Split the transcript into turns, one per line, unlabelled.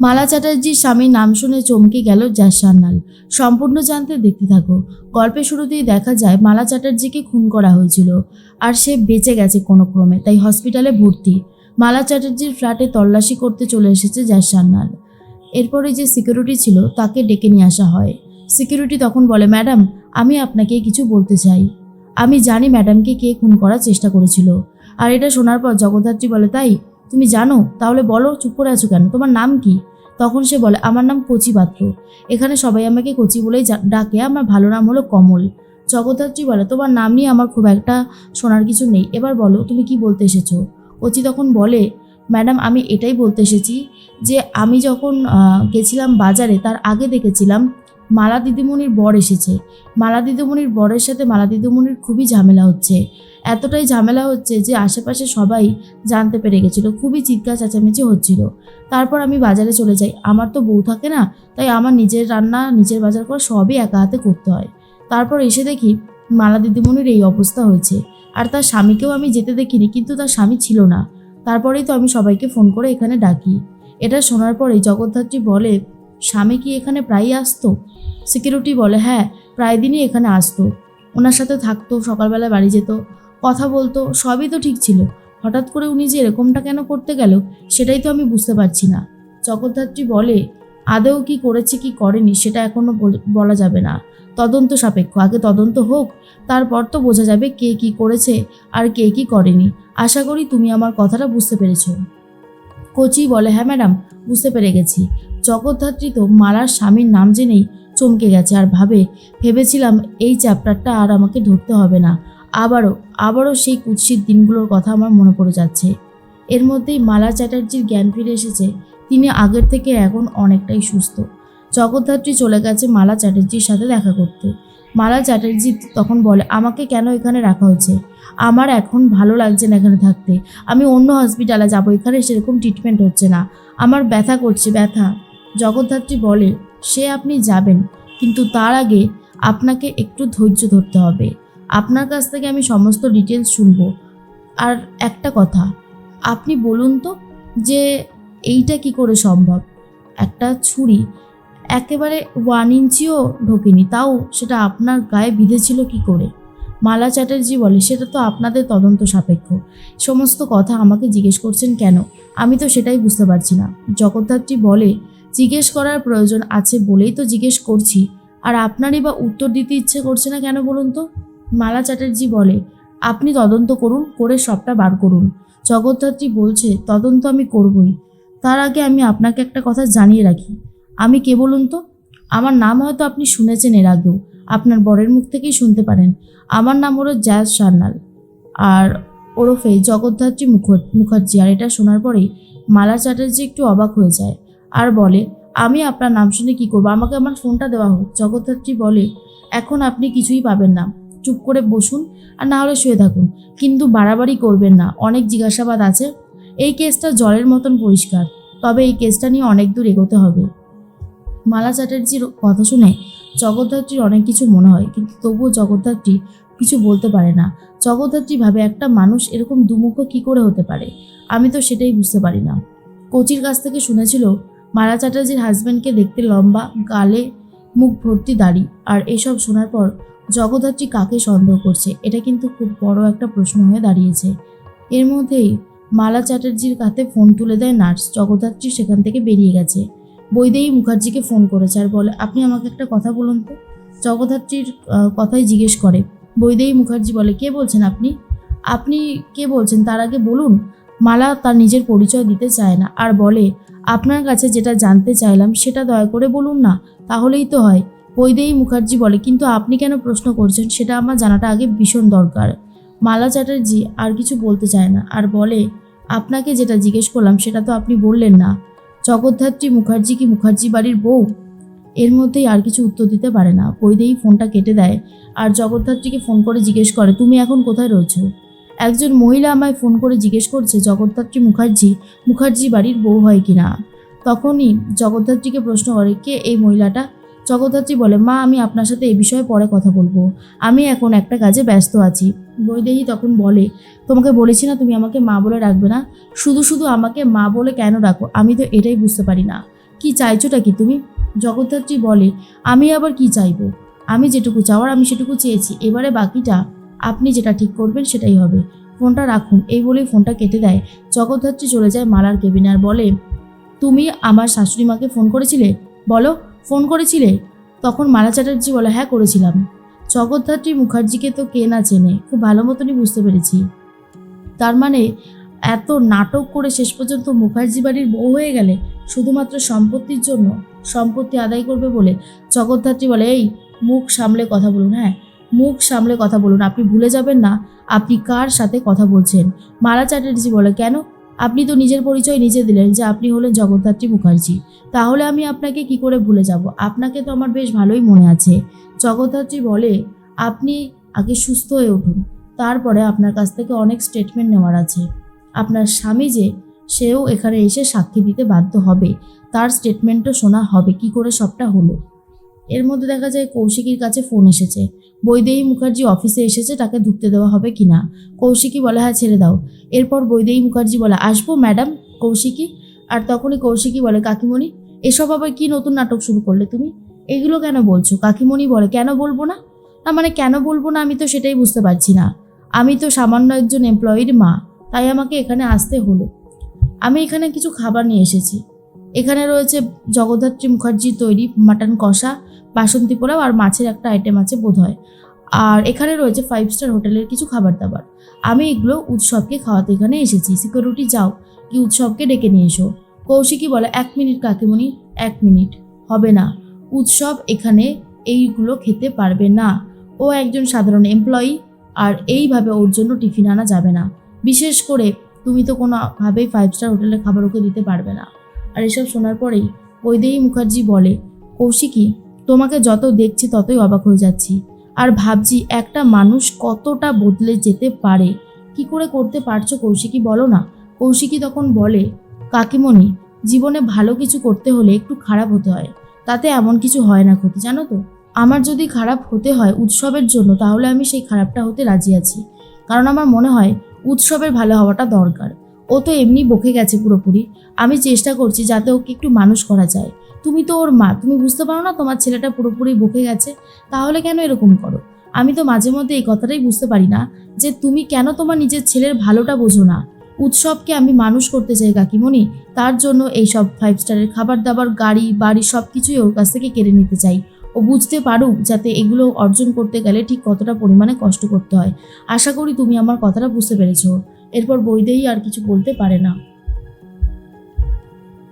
মালা চ্যাটার্জির স্বামীর নাম শুনে চমকে গেল জ্যাস সান্যাল সম্পূর্ণ জানতে দেখতে থাকো। গল্পের শুরুতেই দেখা যায়, মালা চ্যাটার্জিকে খুন করা হয়েছিল। আর সে বেঁচে গেছে কোনো ক্রমে, তাই হসপিটালে ভর্তি। মালা চ্যাটার্জির ফ্ল্যাটে তল্লাশি করতে চলে এসেছে জ্যাস সান্যাল এরপরে যে সিকিউরিটি ছিল, তাকে ডেকে নিয়ে আসা হয়। সিকিউরিটি তখন বলে, ম্যাডাম, আমি আপনাকে কিছু বলতে চাই। আমি জানি ম্যাডামকে কে খুন করার চেষ্টা করেছিল। আর এটা শোনার পর জগদ্ধাত্রী বলে, তাই তুমি জানো? তাহলে বলো, চুপ করে আছো কেন? তোমার নাম কি? তখন সে বলে, আমার নাম কচি পাত্র। এখানে সবাই আমাকে কচি বলেই ডাকে। আমার ভালো নাম হলো কমল। জগদ্ধাত্রী বলে, তোমার নাম নিয়ে আমার খুব একটা শোনার কিছু নেই। এবার বলো, তুমি কি বলতে এসেছ? কচি তখন বলে, ম্যাডাম, আমি এটাই বলতে এসেছি যে, আমি যখন গেছিলাম বাজারে, তার আগে দেখেছিলাম মালা দিদিমণির বর এসেছে। মালা দিদিমণির বরের সাথে মালা দিদিমণির খুবই ঝামেলা হচ্ছে। এতটাই ঝামেলা হচ্ছে যে আশেপাশে সবাই জানতে পেরে গেছিল, খুবই চিৎকার চেঁচামেচি হচ্ছিল। তারপর আমি বাজারে চলে যাই। আমার তো বউ থাকে না, তাই আমার নিজের রান্না, নিজের বাজার করা সবই একা হাতে করতে হয়। তারপর এসে দেখি মালা দিদিমণির এই অবস্থা হয়েছে। আর তার স্বামীকেও আমি যেতে দেখিনি, কিন্তু তার স্বামী ছিল না। তারপরেই তো আমি সবাইকে ফোন করে এখানে ডাকি। এটা শোনার পরেই জগদ্ধাত্রী বলে স্বামী কি এখানে প্রায়ই আসতো? সিকিউরিটি বলে হ্যাঁ প্রায় দিনই এখানে আসতো। ওনার সাথে থাকতো, সকালবেলা বাড়ি যেত, কথা বলতো, সবই তো ঠিক ছিল। হঠাৎ করে উনি যে এরকমটা কেন করতে গেল, সেটাই তো আমি বুঝতে পারছি না। জগদ্ধাত্রী বলে, আদৌ কি করেছে, কি করেনি, সেটা এখনও বলা যাবে না। তদন্ত সাপেক্ষ, আগে তদন্ত হোক, তারপর তো বোঝা যাবে কে কি করেছে আর কে কি করেনি। আশা করি তুমি আমার কথাটা বুঝতে পেরেছ। কোচি বলে হ্যাঁ ম্যাডাম, বুঝতে পেরে গেছি। জগদ্ধাত্রী তো মালার স্বামীর নাম জেনেই চমকে গেছে আর ভাবে, ভেবেছিলাম এই চ্যাপ্টারটা আর আমাকে ধরতে হবে না। আবারও আবারও সেই কুৎসিত দিনগুলোর কথা আমার মনে পড়ে যাচ্ছে। এর মধ্যেই মালা চ্যাটার্জির জ্ঞান ফিরে এসেছে। তিনি আগের থেকে এখন অনেকটাই সুস্থ। জগদ্ধাত্রী চলে গেছে মালা চ্যাটার্জির সাথে দেখা করতে। মালা চ্যাটার্জি তখন বলে, আমাকে কেন এখানে রাখা হয়েছে? আমার এখন ভালো লাগছে না এখানে থাকতে। আমি অন্য হসপিটালে যাব, এখানে সেরকম ট্রিটমেন্ট হচ্ছে না। আমার ব্যথা করছে, ব্যথা। জগদ্ধাত্রী বলে, সে আপনি যাবেন, কিন্তু তার আগে আপনাকে একটু ধৈর্য ধরতে হবে। আপনার কাছ থেকে আমি সমস্ত ডিটেলস শুনব। আর একটা কথা, আপনি বলুন তো যে এইটা কি করে সম্ভব? একটা ছুরি একেবারে ওয়ান ইঞ্চিও ঢোকেনি। তাও সেটা আপনার গায়ে বিঁধেছিল কি করে? মালা চ্যাটার্জি বলে, সেটা তো আপনাদের তদন্ত সাপেক্ষ। সমস্ত কথা আমাকে জিজ্ঞেস করছেন কেন? আমি তো সেটাই বুঝতে পারছি না। জগদ্ধাত্রী বলে, জিজ্ঞেস করার প্রয়োজন আছে বলেই তো জিজ্ঞেস করছি। আর আপনারই বা উত্তর দিতে ইচ্ছে করছে না কেন বলুন তো? মালা চ্যাটার্জি বলে, আপনি তদন্ত করুন, করে সবটা বার করুন। জগদ্ধাত্রী বলছে, তদন্ত আমি করবই। তার আগে আমি আপনাকে একটা কথা জানিয়ে রাখি। আমি কে বলুন তো? আমার নাম হয়তো আপনি শুনেছেন এর আগেও। আপনার বরের মুখ থেকেই শুনতে পারেন। আমার নাম হলো জায়াজ সান্যাল। আর ওরফে জগদ্ধাত্রী মুখ- মুখার্জি। আর এটা শোনার পরেই মালা চ্যাটার্জি একটু অবাক হয়ে যায়। আর বলে, আমি আপনার নাম শুনে কি করব? আমাকে আমার ফোনটা দেওয়া হোক। জগদ্ধাত্রী বলে, এখন আপনি কিছুই পাবেন না। চুপ করে বসুন আর না হলে শুয়ে থাকুন। কিন্তু বাড়াবাড়ি করবেন না। অনেক জিজ্ঞাসাবাদ আছে। এই কেসটা জলের মতন পরিষ্কার। তবে এই কেসটা নিয়ে অনেক দূর এগোতে হবে। মালা চ্যাটার্জির কথা শুনে জগদ্ধাত্রীর অনেক কিছু মনে হয়, কিন্তু তবুও জগদ্ধাত্রী কিছু বলতে পারে না। জগদ্ধাত্রী ভাবে একটা মানুষ এরকম দুমুখ কী করে হতে পারে? আমি তো সেটাই বুঝতে পারি না। কোচির কাছ থেকে শুনেছিল, মালা চ্যাটার্জির হাজব্যান্ডকে দেখতে লম্বা, গালে মুখ ভর্তি দাড়ি, আর এসব শোনার পর জগদ্ধাত্রী কাকে সন্দেহ করছে? এটা কিন্তু খুব বড় একটা প্রশ্ন হয়ে দাঁড়িয়েছে। এর মধ্যেই মালা চ্যাটার্জির কাছে ফোন তুলে দেয় নার্স জগদ্ধাত্রী সেখান থেকে বেরিয়ে গেছে। বৈদেহী মুখার্জিকে ফোন করেছে আর বলে, আপনি আমাকে একটা কথা বলুন তো। জগদ্ধাত্রীর কথাই জিজ্ঞেস করে। বৈদেহী মুখার্জি বলে, কে বলছেন আপনি? আপনি কে বলছেন? তার আগে বলুন। মালা তার নিজের পরিচয় দিতে চায় না। আর বলে, আপনার কাছে যেটা জানতে চাইলাম, সেটা দয়া করে বলুন না। তাহলেই তো হয়। বৈদেহী মুখার্জি বলে, কিন্তু আপনি কেন প্রশ্ন করছেন? সেটা আমার জানাটা আগে ভীষণ দরকার। মালা চ্যাটার্জি আর কিছু বলতে চায় না। আর বলে, আপনাকে যেটা জিজ্ঞেস করলাম, সেটা তো আপনি বললেন না। জগদ্ধাত্রী মুখার্জি কি মুখার্জি বাড়ির বউ? এর মধ্যেই আর কিছু উত্তর দিতে পারে না। বৈদেহী ফোনটা কেটে দেয় আর জগদ্ধাত্রীকে ফোন করে জিজ্ঞেস করে, তুমি এখন কোথায় রয়েছো? একজন মহিলা আমায় ফোন করে জিজ্ঞেস করছে, জগদ্ধাত্রী মুখার্জি মুখার্জি বাড়ির বউ হয় কি না তখনই জগদ্ধাত্রীকে প্রশ্ন করে, কে এই মহিলাটা? জগদ্ধাত্রী বলে, মা, আমি আপনার সাথে এই বিষয়ে পরে কথা বলব। আমি এখন একটা কাজে ব্যস্ত আছি। বৈদেহী তখন বলে, তোমাকে বলেছি না, তুমি আমাকে মা বলে রাখবে না। শুধু শুধু আমাকে মা বলে কেন রাখো আমি তো এটাই বুঝতে পারি না। কি চাইছোটা কি তুমি? জগদ্ধাত্রী বলে, আমি আবার কি চাইব? আমি যেটুকু চাওয়ার, আমি সেটুকু চেয়েছি। এবারে বাকিটা আপনি যেটা ঠিক করবেন, সেটাই হবে। ফোনটা রাখুন। এই বলেই ফোনটা কেটে দেয়। জগদ্ধাত্রী চলে যায় মালার কেবিনে আর বলে, তুমি আমার শাশুড়ি মাকে ফোন করেছিলে? বলো ফোন করেছিলে? তখন মালা চ্যাটার্জি বলে হ্যাঁ করেছিলাম। জগদ্ধাত্রী মুখার্জিকে তো কে না চেনে, খুব ভালো মতনই বুঝতে পেরেছি। তার মানে এত নাটক করে শেষ পর্যন্ত মুখার্জি বাড়ির বউ হয়ে গেলে শুধুমাত্র সম্পত্তির জন্য সম্পত্তি আদায় করবে বলে জগদ্ধাত্রী বলে, এই, মুখ সামলে কথা বলুন। হ্যাঁ মুখ সামলে কথা বলুন। আপনি ভুলে যাবেন না, আপনি কার সাথে কথা বলছেন? মালা চ্যাটার্জি বলে, কেন? আপনি তো নিজের পরিচয় নিজে দিলেন যে আপনি হলেন জগদ্ধাত্রী মুখার্জি। তাহলে আমি আপনাকে কি করে ভুলে যাব? আপনাকে তো আমার বেশ ভালোই মনে আছে। জগদ্ধাত্রী বলে, আপনি আগে সুস্থ হয়ে উঠুন। তারপরে আপনার কাছ থেকে অনেক স্টেটমেন্ট নেওয়ার আছে। আপনার স্বামী যে, সেও এখানে এসে সাক্ষী দিতে বাধ্য হবে। তার স্টেটমেন্টও শোনা হবে। কি করে সবটা হলো? এর মধ্যে দেখা যায় কৌশিকীর কাছে ফোন এসেছে। বৈদেহী মুখার্জি অফিসে এসেছে, তাকে ঢুকতে দেওয়া হবে কি না কৌশিকী বলে হ্যাঁ ছেড়ে দাও। এরপর বৈদেহী মুখার্জি বলে, আসব ম্যাডাম কৌশিকী। আর তখনই কৌশিকী বলে, কাকিমণি, এসব আবার কি নতুন নাটক শুরু করলে তুমি? এগুলো কেন বলছো? কাকিমণি বলে, কেন বলব না? না মানে কেন বলব না? আমি তো সেটাই বুঝতে পারছি না। আমি তো সামান্য একজন এমপ্লয়ির মা, তাই আমাকে এখানে আসতে হলো। আমি এখানে কিছু খাবার নিয়ে এসেছি। এখানে রয়েছে জগদ্ধাত্রী মুখার্জির তৈরি মাটন কষা, বাসন্তী পোলাও আর মাছের একটা আইটেম আছে বোধহয়। আর এখানে রয়েছে ফাইভ স্টার হোটেলের কিছু খাবার দাবার। আমি এগুলো উৎসবকে খাওয়াতে এখানে এসেছি। সিকিউরিটি যাও, কি উৎসবকে ডেকে নিয়ে এসো। কৌশিকী বলে, এক মিনিট কাকিমণি, এক মিনিট। হবে না। উৎসব এখানে এইগুলো খেতে পারবে না। ও একজন সাধারণ এমপ্লয়ি আর এইভাবে ওর জন্য টিফিন আনা যাবে না। বিশেষ করে, তুমি তো কোনোভাবেই ফাইভ স্টার হোটেলের খাবার ওকে দিতে পারবে না। আর এসব শোনার পরেই বৈদেহী মুখার্জি বলে, কৌশিকী, তোমাকে যত দেখছি ততই অবাক হয়ে যাচ্ছি। আর ভাবছি একটা মানুষ কতটা বদলে যেতে পারে। কি করে করতে পারছ কৌশিকী বলো না? কৌশিকী তখন বলে, কাকিমণি, জীবনে ভালো কিছু করতে হলে একটু খারাপ হতে হয়। তাতে এমন কিছু হয় না ক্ষতি, জানো তো? আমার যদি খারাপ হতে হয় উৎসবের জন্য, তাহলে আমি সেই খারাপটা হতে রাজি আছি। কারণ আমার মনে হয় উৎসবের ভালো হওয়াটা দরকার। ও তো এমনি বকে গেছে পুরোপুরি। আমি চেষ্টা করছি যাতে ওকে একটু মানুষ করা যায়। তুমি তো ওর মা, তুমি বুঝতে পারো না তোমার ছেলেটা পুরোপুরি বকে গেছে। তাহলে কেন এরকম করো? আমি তো মাঝে মধ্যে এই কথাটাই বুঝতে পারি না যে তুমি কেন তোমার নিজের ছেলের ভালোটা বোঝো না? উৎসবকে আমি মানুষ করতে চাই কাকিমণি। তার জন্য এই সব ফাইভ স্টারের খাবার দাবার গাড়ি, বাড়ি সব কিছুই ওর কাছ থেকে কেড়ে নিতে চাই। ও বুঝতে পারুক যাতে এগুলো অর্জন করতে গেলে ঠিক কতটা পরিমাণে কষ্ট করতে হয়। আশা করি তুমি আমার কথাটা বুঝতে পেরেছ। এরপর বৈদেহী আর কিছু বলতে পারে না।